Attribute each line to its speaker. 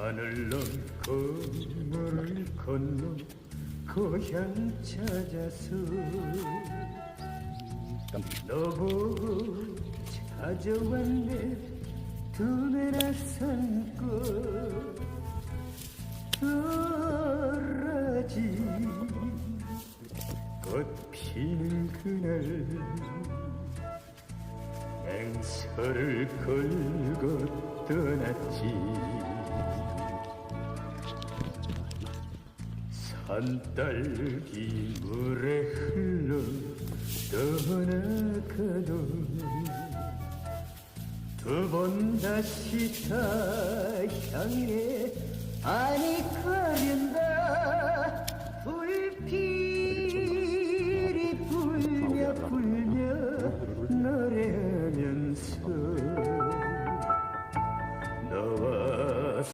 Speaker 1: 하늘 넘고 물을 건너 고향 찾아서 너 보고 찾아왔네 두 배나 산고 도라지. 꽃 피는 그날 맹서를 걸고 떠났지 한딸기 물에 흘러 떠나가도 두 번 다시 다 향해 아니 가린다. 불필이 불며 불며 노래하면서 너와